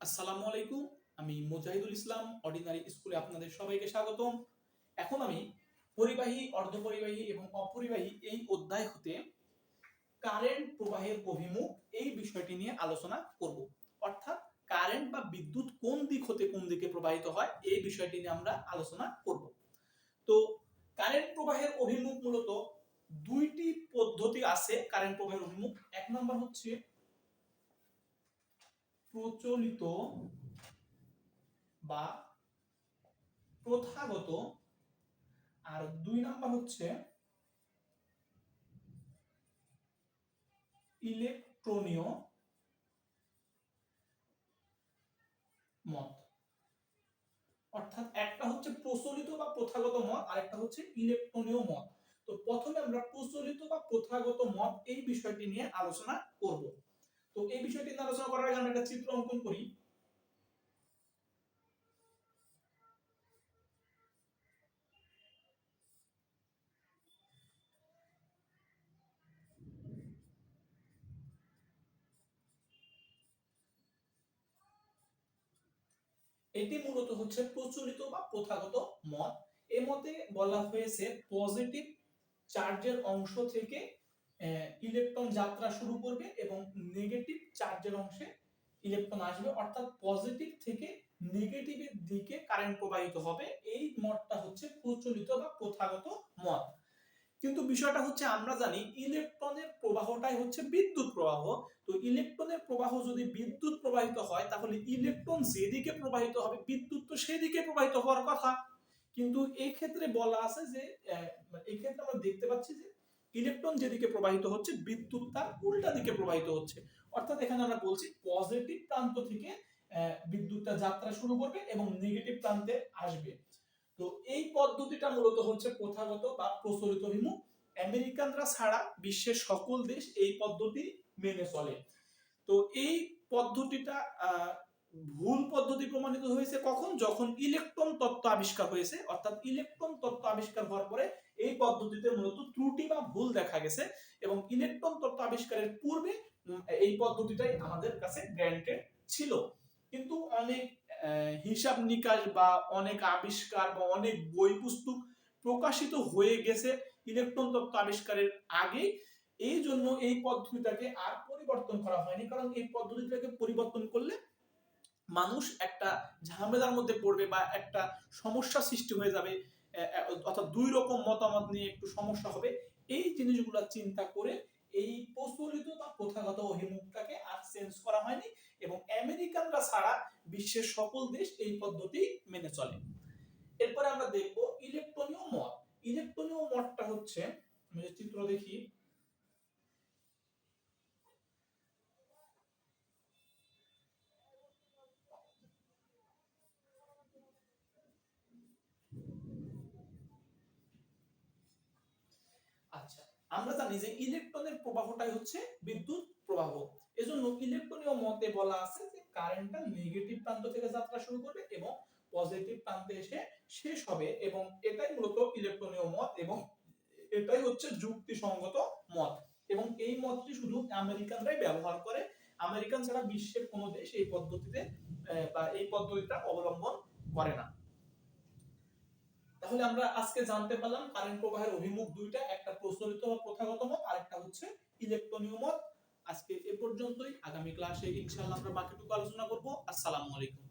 আসসালামু আলাইকুম, আমি মুজাহিদুল ইসলাম অর্ডিনারি স্কুলে আপনাদের সবাইকে স্বাগতম। এখন আমি পরিবাহী, অর্ধপরিবাহী এবং অপরিবাহী এই অধ্যায় হতে কারেন্ট প্রবাহের অভিমুখ এই বিষয়টি নিয়ে আলোচনা করব। অর্থাৎ কারেন্ট বা বিদ্যুৎ কোন দিক হতে কোন দিকে প্রবাহিত হয় এই বিষয়টি নিয়ে আমরা আলোচনা করব। তো কারেন্ট প্রবাহের অভিমুখ মূলত দুইটি পদ্ধতি আছে কারেন্ট প্রবাহের অভিমুখ। এক নম্বর হচ্ছে প্রচলিত বা প্রথাগত আর দুই নাম্বার হচ্ছে ইলেকট্রনীয় মত। অর্থাৎ একটা হচ্ছে প্রচলিত বা প্রথাগত মত আর একটা হচ্ছে ইলেকট্রনীয় মত। তো প্রথমে আমরা প্রচলিত বা প্রথাগত মত এই বিষয়টি নিয়ে আলোচনা করব। তো এই বিষয়টি আলোচনা করার আগে আমরা একটা চিত্র অঙ্কন করি। এটি মূলত হচ্ছে প্রচলিত বা প্রথাগত মত। এ মতে বলা হয়েছে পজিটিভ চার্জের অংশ থেকে ইলেকট্রন যাত্রা শুরু করবে এবং নেগেটিভ চার্জের অংশে ইলেকট্রন আসবে, অর্থাৎ পজিটিভ থেকে নেগেটিভের দিকে কারেন্ট প্রবাহিত হবে। এই মতটা হচ্ছে প্রচলিত বা প্রথাগত মত। কিন্তু বিষয়টা হচ্ছে, আমরা জানি ইলেকট্রনের প্রবাহটাই হচ্ছে বিদ্যুৎ প্রবাহ। তো ইলেকট্রনের প্রবাহ যদি বিদ্যুৎ প্রবাহিত হয়, তাহলে ইলেকট্রন যেদিকে প্রবাহিত হবে, বিদ্যুৎ তো সেদিকে প্রবাহিত হওয়ার কথা। কিন্তু এই ক্ষেত্রে বলা আছে যে এই ক্ষেত্রে আমরা দেখতে পাচ্ছি যে ইলেকট্রন যেদিকে প্রবাহিত হচ্ছে, বিদ্যুৎ তার উল্টা দিকে প্রবাহিত হচ্ছে। অর্থাৎ এখানে আমরা বলছি পজিটিভ প্রান্ত থেকে বিদ্যুৎটা যাত্রা শুরু করবে এবং নেগেটিভ প্রান্তে আসবে। তো এই পদ্ধতিটা মূলত হচ্ছে প্রথাগত বা প্রচলিত অভিমুখ আমেরিকানরা ছাড়া বিশ্বের সকল দেশ এই পদ্ধতি মেনে চলে। তো এই পদ্ধতিটা ভুল পদ্ধতি প্রমাণিত হয়েছে কখন? যখন ইলেকট্রন তত্ত্ব আবিষ্কার হয়েছে, অর্থাৎ ইলেকট্রন তত্ত্ব আবিষ্কার হওয়ার পরে এই পদ্ধতিতে মূলত ত্রুটি বা ভুল দেখা গেছে এবং ইলেকট্রন তত্ত্ব আবিষ্কারের পূর্বে এই পদ্ধতিটাই আমাদের কাছে গ্র্যান্টেড ছিল। কিন্তু অনেক হিসাব নিকাশ বা অনেক আবিষ্কার বা অনেক বই পুস্তক প্রকাশিত হয়ে গেছে ইলেকট্রন তত্ত্ব আবিষ্কারের আগে এই জন্য এই পদ্ধতিটাকে আর পরিবর্তন করা হয়নি, কারণ এই পদ্ধতিটাকে পরিবর্তন করলে মানুষ একটা ঝামেলার মধ্যে পড়বে বা একটা সমস্যা সৃষ্টি হয়ে যাবে অর্থাৎ দুই রকম মতামত নিয়ে একটু সমস্যা হবে। এই জিনিসগুলো চিন্তা করে এই প্রচলিত বা প্রথাগত অভিমুখটাকে আর চেঞ্জ করা হয়নি এবং আমেরিকানরা ছাড়া বিশ্বের সকল দেশ এই পদ্ধতি মেনে চলে। এরপরে আমরা দেখব ইলেকট্রনীয় মত ইলেকট্রনীয় মতটা হচ্ছে, আমি চিত্র দেখি আমরা জানি যে ইলেকট্রনের প্রবাহটাই হচ্ছে বিদ্যুৎ প্রবাহ। এজন্য ইলেকট্রনীয় মতে বলা আছে যে কারেন্টটা নেগেটিভ প্রান্ত থেকে যাত্রা শুরু করবে এবং পজিটিভ প্রান্তে এসে শেষ হবে এবং এটাই মূলত ইলেকট্রনীয় মত এবং এটাই হচ্ছে যুক্তিসঙ্গত মত। এবং এই মতটি শুধু আমেরিকানরাই ব্যবহার করে। আমেরিকান ছাড়া বিশ্বের কোনো দেশ এই পদ্ধতিতে বা এই পদ্ধতিটা অবলম্বন করে না। তাহলে আমরা আজকে জানতে পারলাম কারেন্ট প্রবাহের অভিমুখ দুইটা, একটা প্রচলিত বা প্রথাগত মত, আরেকটা হচ্ছে ইলেকট্রনীয় মত। আজকে এ পর্যন্তই। আগামী ক্লাসে ইনশাআল্লাহ আমরা বাকিটুকু আলোচনা করব। আসসালামু আলাইকুম।